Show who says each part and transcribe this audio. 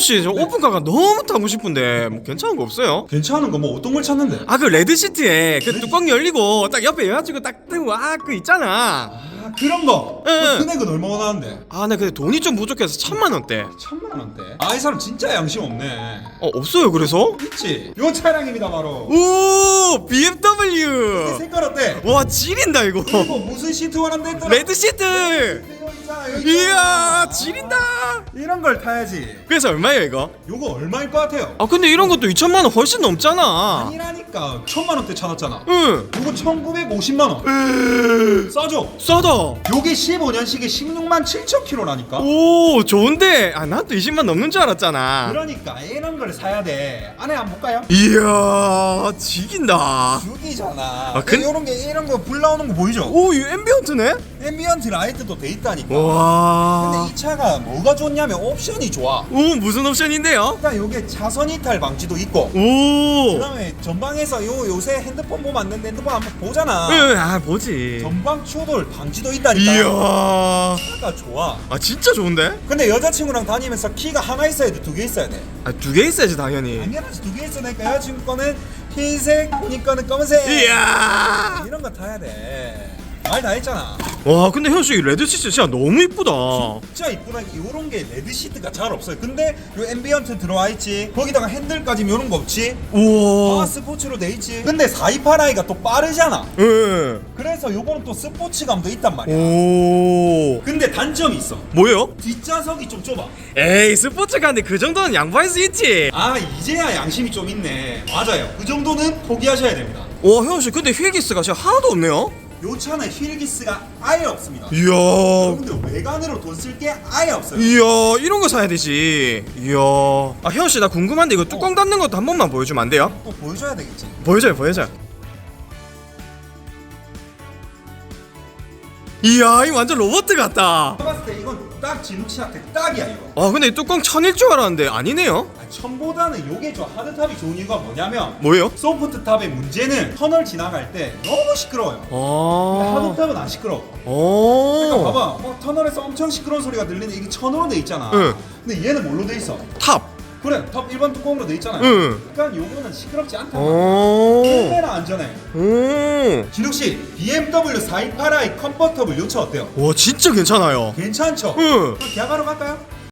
Speaker 1: 씨, 저 오픈카가 너무 타고 싶은데 뭐 괜찮은 거 없어요?
Speaker 2: 괜찮은 거 뭐 어떤 걸 찾는데?
Speaker 1: 아 그 레드 시트에 그 뚜껑 열리고 딱 옆에 여자친구 딱 뜨고 아 그 있잖아.
Speaker 2: 아 그런 거.
Speaker 1: 응, 응.
Speaker 2: 그 금액은 얼마나 나는데?
Speaker 1: 아 나 근데 돈이 좀 부족해서 천만 원대.
Speaker 2: 천만 원대. 아 이 사람 진짜 양심 없네.
Speaker 1: 어 없어요 그래서?
Speaker 2: 있지. 요 차량입니다 바로.
Speaker 1: 오
Speaker 2: 이
Speaker 1: BMW.
Speaker 2: 색깔 어때?
Speaker 1: 와 지린다 이거.
Speaker 2: 이거 무슨 시트 원한다 했더라?
Speaker 1: 레드 시트.
Speaker 2: 자, 여기
Speaker 1: 이야
Speaker 2: 있잖아.
Speaker 1: 지린다.
Speaker 2: 이런 걸 타야지.
Speaker 1: 그래서 얼마예요 이거?
Speaker 2: 요거 얼마일 것 같아요?
Speaker 1: 아 근데 이런 것도 2천만 원 훨씬 넘잖아.
Speaker 2: 아니라니 까 천만 원대 찾았잖아.
Speaker 1: 응.
Speaker 2: 요거 1950만 원. 싸죠?
Speaker 1: 싸다.
Speaker 2: 요게 15년식에 16만 7천 킬로라니까.
Speaker 1: 오 좋은데 아 난 또 20만 넘는 줄 알았잖아.
Speaker 2: 그러니까 이런 걸 사야 돼. 안에 한번 볼까요?
Speaker 1: 이야 지긴다.
Speaker 2: 죽이잖아.
Speaker 1: 아, 근-
Speaker 2: 이런 게 이런 거 불 나오는 거 보이죠?
Speaker 1: 오 이 앰비언트네?
Speaker 2: 앰비언트 라이트도 돼 있다니까.
Speaker 1: 와.
Speaker 2: 근데 이 차가 뭐가 좋냐면 옵션이 좋아.
Speaker 1: 오 무슨 옵션인데요?
Speaker 2: 일단 요게 차선 이탈 방지도 있고.
Speaker 1: 오.
Speaker 2: 그다음에 전방에 서 요 요새 핸드폰 보면 안 되는데 핸드폰 한번 보잖아.
Speaker 1: 응, 아 뭐지.
Speaker 2: 전방 추돌 방지도 있다니까.
Speaker 1: 이야.
Speaker 2: 차가 좋아.
Speaker 1: 아 진짜 좋은데?
Speaker 2: 근데 여자친구랑 다니면서 키가 하나 있어야 돼, 두 개 있어야 돼.
Speaker 1: 아 두 개 있어야지 당연히.
Speaker 2: 당연하지 두 개 있어야 되니까 여자친구 거는 흰색, 본인 거는 검은색.
Speaker 1: 이야.
Speaker 2: 이런 거 타야 돼. 말 다 했잖아.
Speaker 1: 와 근데 현수 이 레드 시트 진짜 너무 이쁘다.
Speaker 2: 진짜 이쁘다. 요런 게 레드 시트가 잘 없어요. 근데 요 앰비언트 들어와 있지. 거기다가 핸들까지 요런 거 없지.
Speaker 1: 우와.
Speaker 2: 아 스포츠로 돼 있지. 근데 428i가 또 빠르잖아.
Speaker 1: 응.
Speaker 2: 그래서 요거는 또 스포츠감도 있단 말이야.
Speaker 1: 오.
Speaker 2: 근데 단점이 있어.
Speaker 1: 뭐요?
Speaker 2: 뒷좌석이 좀 좁아.
Speaker 1: 에이 스포츠카인데 그 정도는 양보할 수 있지.
Speaker 2: 아 이제야 양심이 좀 있네. 맞아요. 그 정도는 포기하셔야 됩니다.
Speaker 1: 와 현수 근데 휠기스가 진짜 하나도 없네요.
Speaker 2: 요 차는 휠기스가 아예 없습니다.
Speaker 1: 이야.
Speaker 2: 근데 외관으로 돈 쓸 게 아예 없어요.
Speaker 1: 이야 이런 거 사야 되지. 이야. 아 현수 나 궁금한데 이거 뚜껑 닫는 것도 한 번만 보여주면 안 돼요?
Speaker 2: 또 보여줘야 되겠지.
Speaker 1: 보여줘요 보여줘요. 이야 이 완전 로봇 같다.
Speaker 2: 봤을 때 딱 진욱 씨한테 딱이야 이거.
Speaker 1: 아 근데 이 뚜껑 천일 줄 알았는데 아니네요.
Speaker 2: 아, 천보다는 요게 저 하드탑이 좋은 이유가 뭐냐면
Speaker 1: 뭐예요?
Speaker 2: 소프트탑의 문제는 터널 지나갈 때 너무 시끄러워요. 근데
Speaker 1: 아.
Speaker 2: 하드탑은 안 시끄러워.
Speaker 1: 오.
Speaker 2: 그러니까 봐봐, 뭐 터널에서 엄청 시끄러운 소리가 들리는데 이게 천으로 돼 있잖아.
Speaker 1: 응.
Speaker 2: 근데 얘는 뭘로 돼 있어?
Speaker 1: 탑.
Speaker 2: 그래, 탑 일반 뚜껑으로 돼 있잖아.
Speaker 1: 응.
Speaker 2: 그러니까 요거는 시끄럽지 않다.
Speaker 1: 오.
Speaker 2: 얼마나 안전해.
Speaker 1: 오.
Speaker 2: 진욱 씨, BMW 428i 컨버터블 요차 어때요?
Speaker 1: 와 진짜 괜찮아요.
Speaker 2: 괜찮죠?
Speaker 1: 응.
Speaker 2: 그럼 계약하러 갈까요?